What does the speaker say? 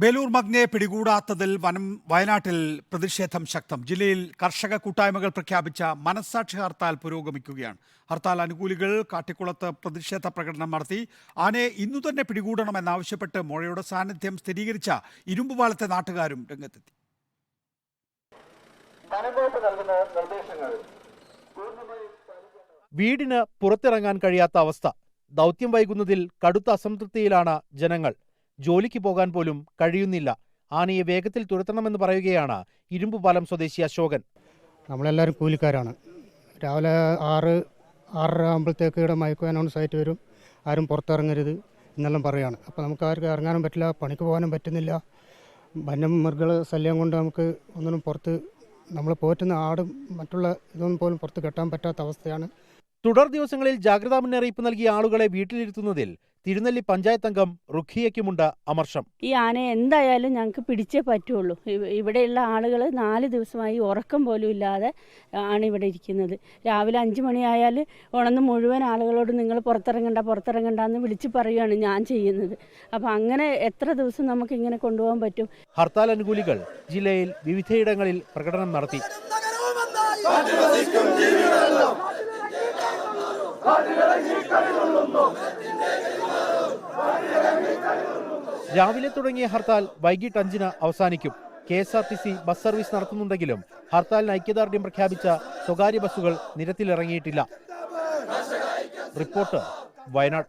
ബേലൂർ മഗ്നയെ പിടികൂടാത്തതിൽ വനം വയനാട്ടിൽ പ്രതിഷേധം ശക്തം. ജില്ലയിൽ കർഷക കൂട്ടായ്മകൾ പ്രഖ്യാപിച്ച മനസ്സാക്ഷി ഹർത്താൽ പുരോഗമിക്കുകയാണ്. ഹർത്താൽ അനുകൂലികൾ കാട്ടിക്കുളത്ത് പ്രതിഷേധ പ്രകടനം നടത്തി. ആനയെ ഇന്നു തന്നെ പിടികൂടണമെന്നാവശ്യപ്പെട്ട് മുഴയുടെ സാന്നിധ്യം സ്ഥിരീകരിച്ച ഇരുമ്പുപാലത്തെ നാട്ടുകാരും രംഗത്തെത്തി. വീടിന് പുറത്തിറങ്ങാൻ കഴിയാത്ത അവസ്ഥ. ദൗത്യം വൈകുന്നതിൽ കടുത്ത അസംതൃപ്തിയിലാണ് ജനങ്ങൾ. ജോലിക്ക് പോകാൻ പോലും കഴിയുന്നില്ല. ആനയെ വേഗത്തിൽ തുരത്തണമെന്ന് പറയുകയാണ് ഇരുമ്പുപാലം സ്വദേശി അശോകൻ. നമ്മളെല്ലാവരും കൂലിക്കാരാണ്. രാവിലെ ആറ് ആറര ആകുമ്പോഴത്തേക്ക് ഇവിടെ അനൗൺസ് സൈറ്റ് വരും. ആരും പുറത്തിറങ്ങരുത് എന്നെല്ലാം പറയുകയാണ് അപ്പോൾ നമുക്ക് ആർക്കും ഇറങ്ങാനും പറ്റില്ല പണിക്ക് പോകാനും പറ്റുന്നില്ല. വന്യം മൃഗ ശല്യം കൊണ്ട് നമുക്ക് ഒന്നിനും പുറത്ത് നമ്മൾ പോറ്റുന്ന ആടും മറ്റുള്ള ഇതൊന്നും പോലും പുറത്ത് കെട്ടാൻ പറ്റാത്ത അവസ്ഥയാണ്. തുടർ ദിവസങ്ങളിൽ ജാഗ്രതാ മുന്നറിയിപ്പ് നൽകിയ ആളുകളെ വീട്ടിലിരുത്തുന്നതിൽ തിരുനെല്ലി പഞ്ചായത്ത് അംഗം റുഖിയയ്ക്കുമുണ്ട് അമർഷം. ഈ ആനയെ എന്തായാലും ഞങ്ങൾക്ക് പിടിച്ചേ പറ്റുള്ളൂ. ഇവ- ഇവിടെയുള്ള ആളുകൾ നാല് ദിവസമായി ഉറക്കം പോലും ഇല്ലാതെ ആണ് ഇവിടെ ഇരിക്കുന്നത്. രാവിലെ അഞ്ച് മണിയായാൽ ഉണർന്ന് മുഴുവൻ ആളുകളോട് നിങ്ങൾ പുറത്തിറങ്ങണ്ട പുറത്തിറങ്ങണ്ട എന്ന് വിളിച്ച് പറയുകയാണ് ഞാൻ ചെയ്യുന്നത്. അപ്പോൾ അങ്ങനെ എത്ര ദിവസം നമുക്ക് ഇങ്ങനെ കൊണ്ടുപോകാൻ പറ്റും? ഹർത്താൽ അനുകൂലികൾ ജില്ലയിൽ വിവിധയിടങ്ങളിൽ പ്രകടനം നടത്തി. രാവിലെ തുടങ്ങിയ ഹർത്താൽ വൈകിട്ട് അഞ്ചിന് അവസാനിക്കും. K S R T C bus service നടത്തുന്നുണ്ടെങ്കിലും ഹർത്താലിന് ഐക്യദാർഢ്യം പ്രഖ്യാപിച്ച സ്വകാര്യ ബസ്സുകൾ നിരത്തിലിറങ്ങിയിട്ടില്ല. റിപ്പോർട്ട് വയനാട്.